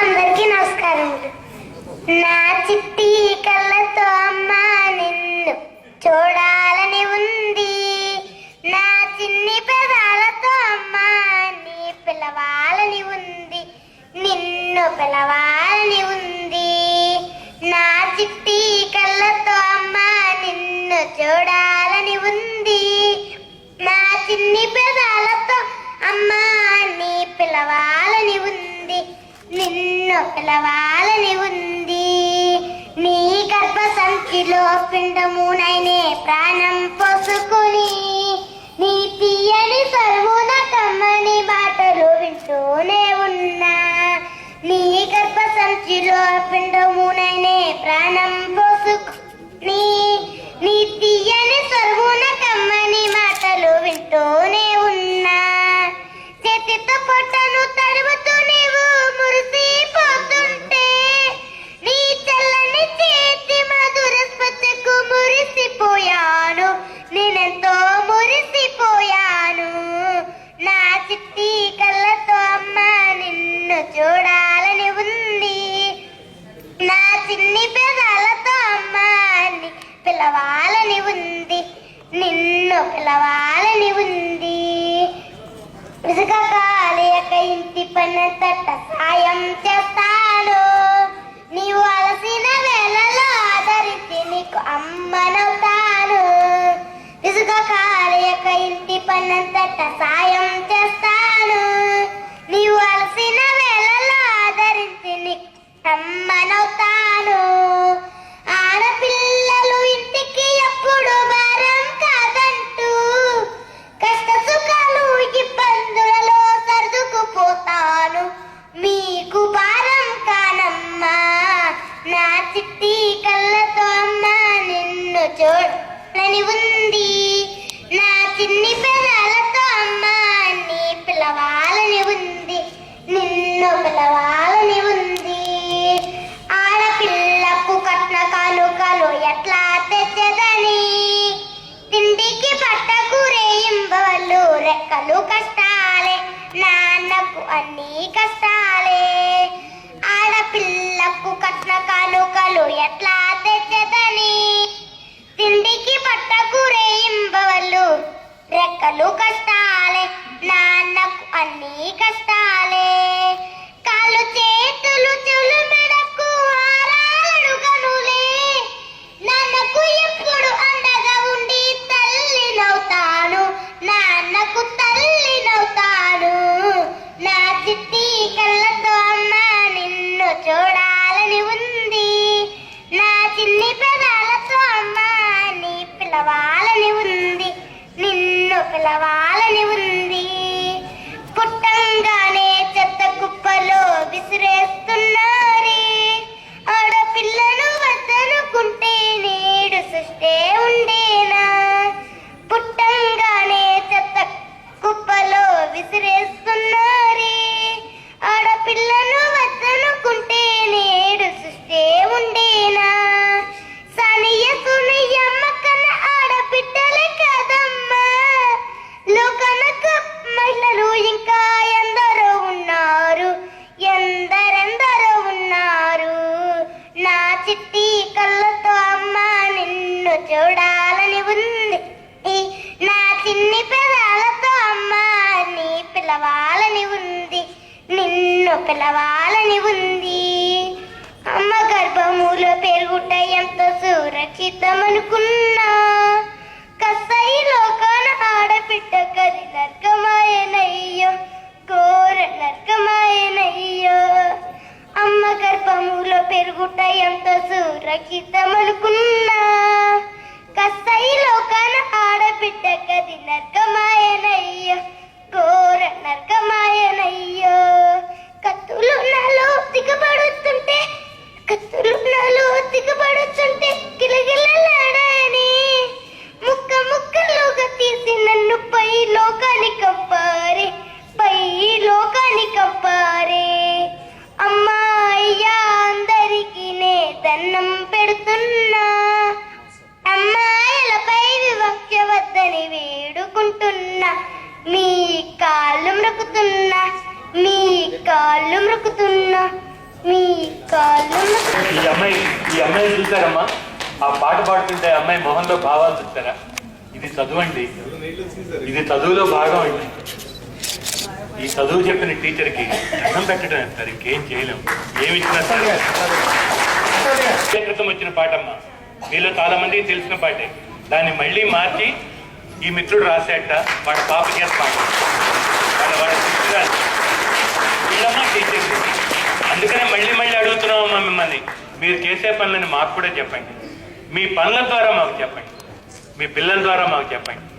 అందరికీ నమస్కారం నా చిట్టి కళ్ళతో అమ్మ నిన్ను చూడాలని ఉంది. నా చిన్ని పెదాలతో అమ్మ నీ పిలవాలని ఉంది. నిన్ను పిలవాలని ఉంది. నా చిట్టి పిలవాలని ఉంది. నీ గర్భ సంచిలో పిండమునైనే ప్రాణం పోసుకుని నీ తీయని సర్వున కమ్మని బాటలు వింటూనే ఉన్నా. నీ గర్భ సంచిలో పిండమునైనే ప్రాణం పోసుకుని పిలవాలని ఉంది. నిన్ను పిలవాలని ఉంది. ఇసుక కాలేక ఇంటి పని తట్ట సాయం చేస్తాను నీవు అలసిన వేళలో ఆదరించి నీకు అమ్మనవుతాను ఇసుక కాలేక ఇంటి పని తట్ట సాయం చేస్తాను నిన్ను ఉంది. నా చిన్ని పిల్లలతో అమ్మ నీ పిలవాలని ఉంది. నిన్ను పిలవాలని ఉంది. ఆడపిల్లకు కట్న కానుకలు ఎట్లా తెచ్చదని? తిండికి పట్టకు రేయింబవళ్ళు రెక్కలు కష్టాలే. నాన్నకు అన్నీ కష్టాలే. ఆడపిల్లకు కట్న కానుకలు ఎట్లా తెచ్చదని? తిండికి పట్టకు రేయింబవళ్ళు రెక్కలు కష్టాలే నాన్నకు అన్ని కష్టాలే. కాళ్ళు చేతులు చెవులు పిలవాలని ఉంది. పుట్టంగానే చెత్త కుప్పలో విసిరేస్తున్నా. పిలవాలని ఉంది. నిన్ను పిలవాలని ఉంది. అమ్మ గర్భములో పెరుగుట ఎంత సురక్షితం అనుకున్నా కసై కాన ఆడపిట్ట కది నర్కమాయనయ్యో ఘోర నర్కమాయనయ్యో అమ్మ గర్భములో పెరుగుట ఎంత సురక్షితం అనుకున్నా కసై కాన ఆడపిట్ట కది నర్కమాయనయ్యో కాళ్ళు మృకుతున్నా మీ కాళ్ళు ఈ అమ్మాయి ఈ అమ్మాయి చూసారమ్మా ఆ పాట పాడుతుంటే అమ్మాయి మొహంలో భావాలు చూసారా ఇది చదువండి. ఇది చదువులో భాగం అండి ఈ చదువు చెప్పిన టీచర్కి అన్నం పెట్టడం సార్ ఇంకేం చేయలేం. ఏమి ఇచ్చినా సరే. క్రితం వచ్చిన పాటమ్మా. మీలో చాలా మంది తెలిసిన పాటే. దాన్ని మళ్ళీ మార్చి ఈ మిత్రుడు రాసేట వాడు పాప చేస్తాడు పాట వాళ్ళ వాడు వీళ్ళమ్మ టీచర్ అందుకనే మళ్ళీ మళ్ళీ అడుగుతున్నామమ్మా మిమ్మల్ని. మీరు చేసే పనులని మాకు కూడా చెప్పండి. మీ పనుల ద్వారా మాకు చెప్పండి. మీ పిల్లల ద్వారా మాకు చెప్పండి.